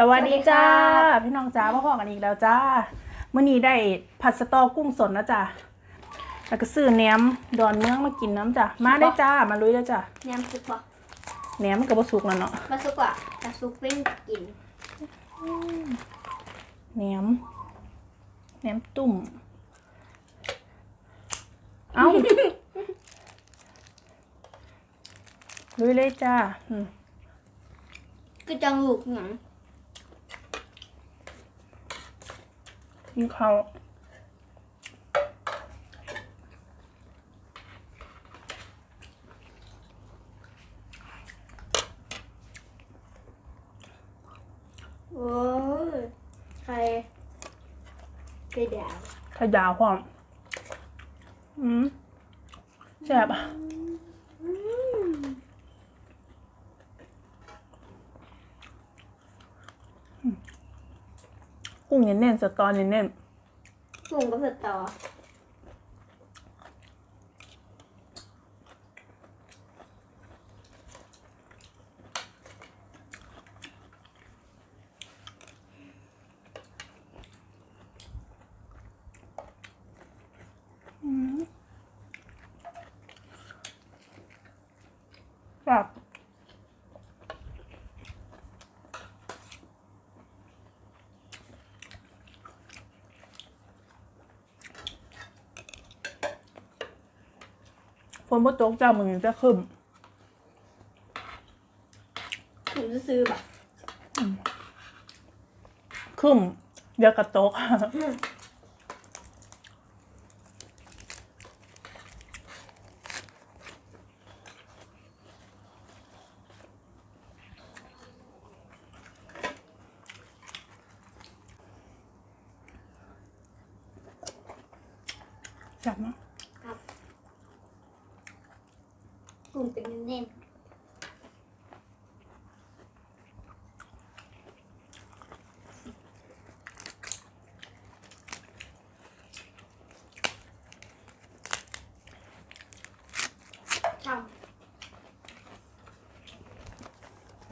สวัสดีจ้าสวัสดีครับพี่น้องจ้าพ่อพ่อกันอีกแล้วจ้าเมื่อนี้ได้ผัดสตอกุ้งสดนะจ้าแล้วก็ซื้อแหนมดอนเมืองมากินน้ำจ้ามาได้จ้ามาลุยได้จ้าแหนมสุกปะแหนมมันก็บ่สุกแล้วเนาะมาสุกอะแต่สุกเป็นกินแหนมแหนมตุ่มเอ้าลุยเลยจ้าอืมก็จังลูกหนัง กินข้าวโอ้ยใครไปดาวขยาวความอืมแซ่บอะอืม กุ้งเน้นๆสตอเน้นๆ กุ้งกับสตอ ฝนบ่ตกจ้ามึงจะขึ้นผมจะซื้อแบบขึ้นเดี๋ยวกระตกจับเนาะ ครับ กุ้งเป็นเน้นๆท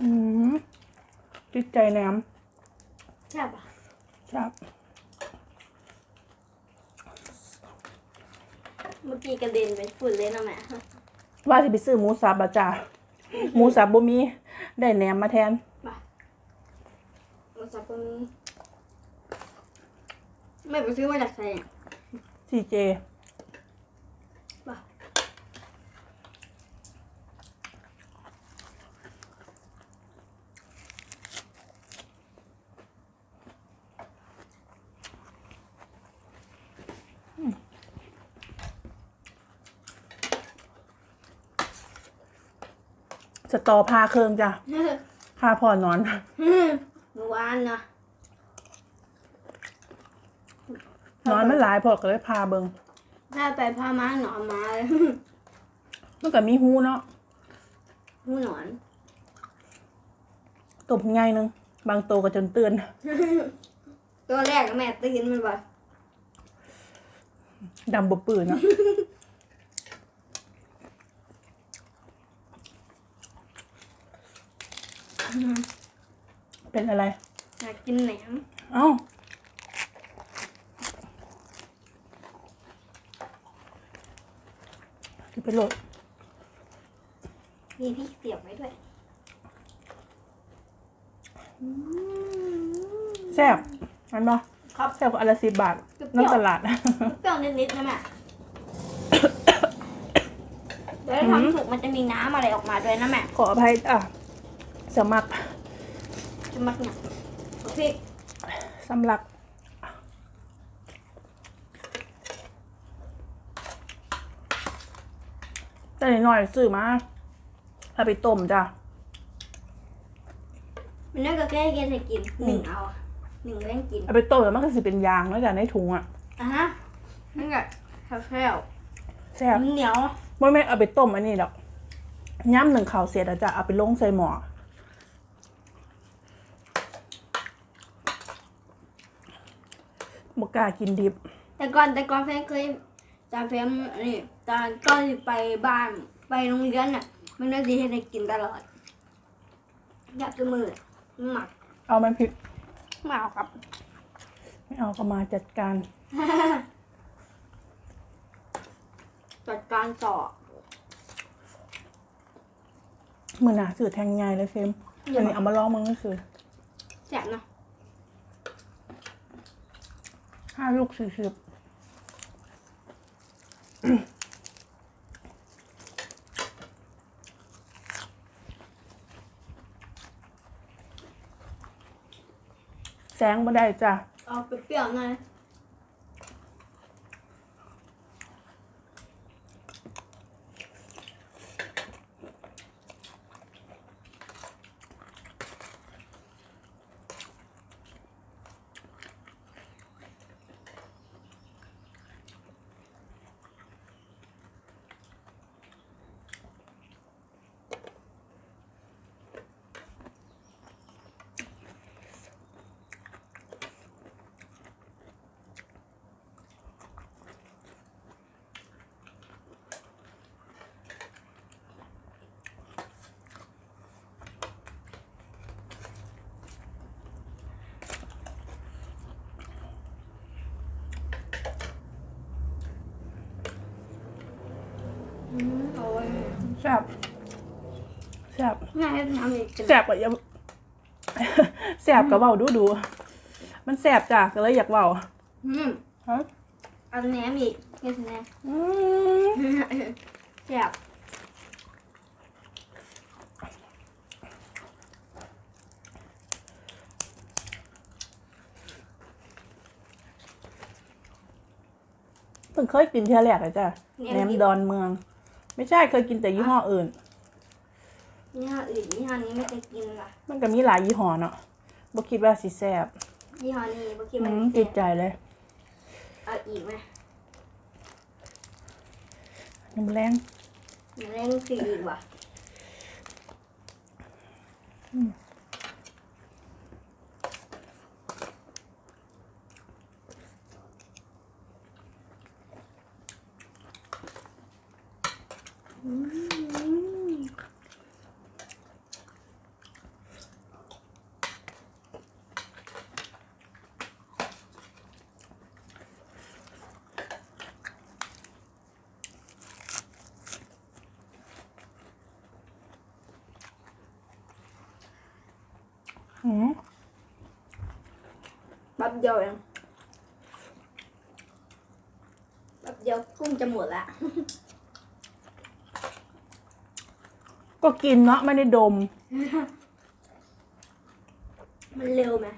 อืมติดใจแหนมำใช่ปะจับเมื่อกี้กระเด็นไปฝุ่นเลยนะแม่ ว่าสิไปซื้อหมูสับอะจ้าหมูสับบ่มี ได้แหนมมาแทนมาเราสับตรงนี้ไม่ไปซื้อมาจากไหนอะซีเจ ตอพาเครื่องจ้ะพาพอนอนเมื่อวานนะนอนมันหลายพอก็เลยพาเบิงถ้าไปพามาหนอนมาเลยมันก็มีหูเนาะหูหนอนตบง่ายนึง บางโตวก็จนเตือน ตัวแรกแม่ตื่นมันบ่ดำบปืนเนาะ เป็นอะไร อยากกินแหนมเอ้ากินไปโหลดมีพริกเสียบไว้ด้วยแซ่บมันบ่ครับแซ่บกว่าอันละสิบบาทเปรี้ยวน้ำตลาดเปรี้ยวนิดๆนะแม่เดี๋ยวทำสุกมันจะมีน้ำอะไรออกมาด้วยนะแม่ขออภัยอะ สมัครจะมักหนักพริกสำหรับแต่หน่อยซื้อมาเอาไปต้มจ้ะมันน่าจะแก้เย็นให้กินหนึ่งเอาอะหนึ่งแรงกินเอาไปต้มแล้วมันก็สิเป็นยางแล้วจ้ะในถุงอะอะฮะนั่นก็แค่แค่แซ่บเหนียวไม่ไม่เอาไปต้มอันนี้ดอกย่ำหนึ่งข่าวเสร็จแล้วจ้ะเอาไปลงใส่หม้อ บกล้ากินดิบ แต่ก่อนแต่ก่อนแฟนเคยตอนแฟนนี่ตอนก่อนที่ไปบ้านไปโรงเรียนน่ะ มันน่าจะให้ได้กินตลอดอยากจะมือหมักเอาไหมพริกไม่เอาครับ ไม่เอาก็มาจัดการ จัดการต่อมือหนาสื่อแทงไงเลยเฟมเดี๋อัยนวนี้เอามาลองมึงก็คือ แสบนะ ห้าลูกสี่สิบแสงบ่ได้จ้ะ เอาเปรี้ยวๆหน่อย อืมโอ้ย แซ่บแซ่บง่ายให้ทำอีกแซ่บกับยังแซ่บกับเบาดูดูๆมันแซ่บจ้ะก็เลยอยากเบาอืมฮะเอาแหนมอีกเฮ็ดแหนมอืมแซ่บเพิ่งเคยกินเที่ยวแรกเลยจ้ะแหนมดอนเมือง ไม่ใช่เคยกินแต่ยี่ห้ออื่น ยี่ห้ออื่นยี่ห้อนี้ไม่เคยกินล่ะมันก็มีหลายยี่ห้อเนาะบ่คิดว่าสิแซ่บยี่ห้อนี้บ่คิดอืว่ามติติดใจเลย เอาอีกไหมน้ำแรงมันเร่งสีอีกว่ะ อืมอืมแป๊บเดียวเองแป๊บเดียว กุ้งจะหมดละก็กินเนาะไม่ได้ดม มันเร็วไหม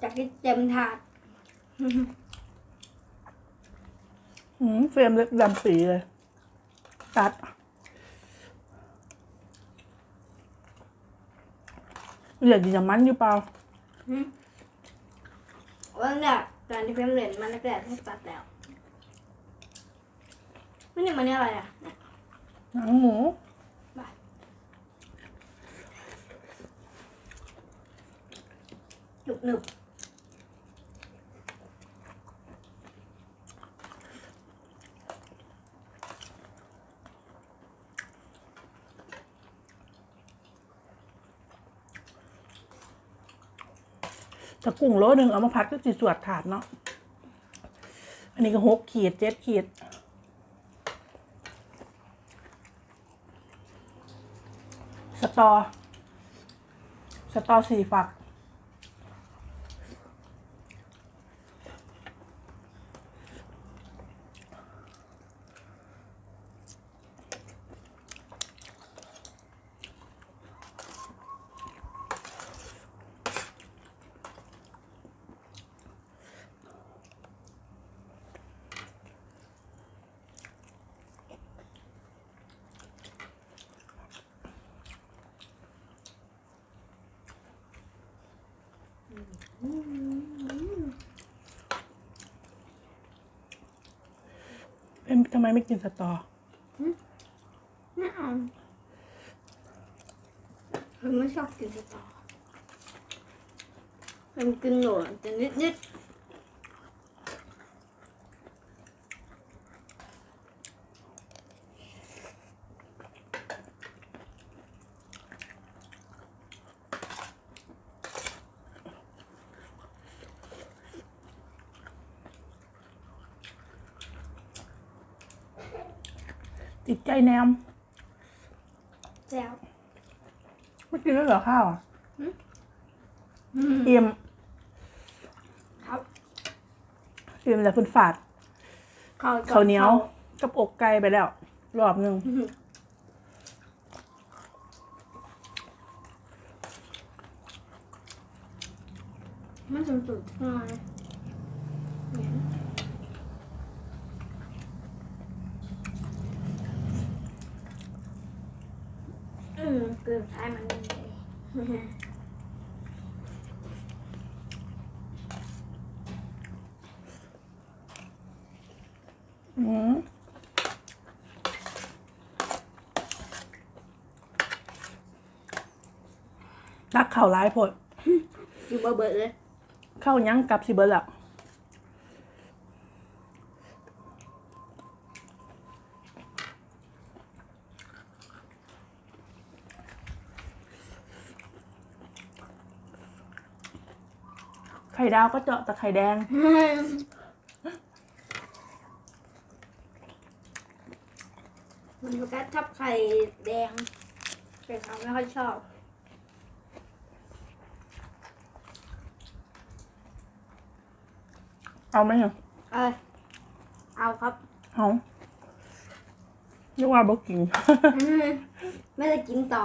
จากที่เต็มถาดอืมเฟรมเล็กดำปีเลย ตัดเหลือดีจะมันอยู่เปล่าว่าเนี่ยตอนที่เพิ่มเหรียญมันแรกๆให้ตัดแล้ว ไม่เนี่ยมันนี่อะไรอะเนี่ยหนังหมูหนุบหนุบถ้ากุ้งโลหนึ่งเอามาพัดก็สิสวดถาดเนาะ อันนี้ก็หกขีดเจ็ดขีด สตอ สตอสี่ฝัก เอ็ม ทำไมไม่กินสตอไม่เอาผมไม่ชอบกินสตอมันกินหนูแต่นิดๆ แนมแซ่บไม่กินแล้วเหรอข้าวอะอืมเอี่ยมครับเอี่ยมแต่เพิ่นฝาดข้าวข้าวเหนียวกับอกไก่ไปแล้ว รอบหนึ่งอืมมันสุดๆข้างในเนี่ยอื มเกินท้ายมันเลยอืมรักข้าวร้ายโพด อยู่เบอร์เบิดเลยข้าวยังกลับสิเบิร์ละ ข่ดาวก็เจาะแต่ไข่แดง มันโฟกัสชอบไข่แดงแต่เขาไม่ค่อยชอบ เอาไหมเนี่ยเออเอาครับ เอานึกว่าบอกกิน ไม่ได้กินต่อ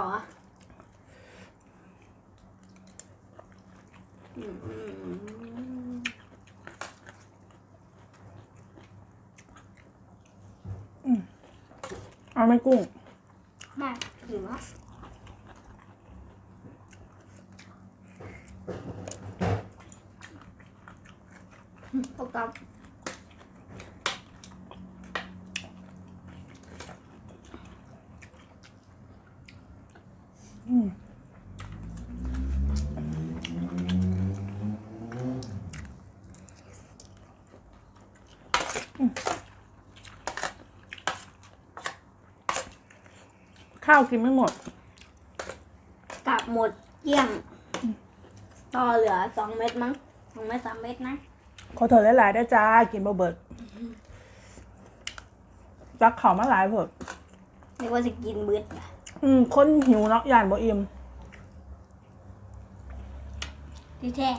อืมเอาไหม่กุ้งไม่ถือว่าโฟกัส ข้าวกินไม่หมด กลับหมดเกลี้ยง ต่อเหลือสองเม็ดมั้งสองเม็ดสามเม็ดนะ ขอโทษหลายๆได้จ้า กินบ่เบิดรักเขาวมาหลายเบิดเรียกว่าจะกินบืดอะอืม คนหิวเนาะย่านบ่อิ่มที่แท้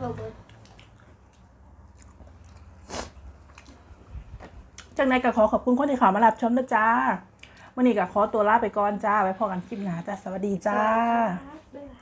บ่เบิดจากนั้นก็ขอขอบคุณคนที่เข่าวมารับชมนะจ้า วันนี้ก็ขอตัวลาไปก่อนจ้า ไว้พอกันคลิปหน้าจ้าสวัสดีจ้าบ๊า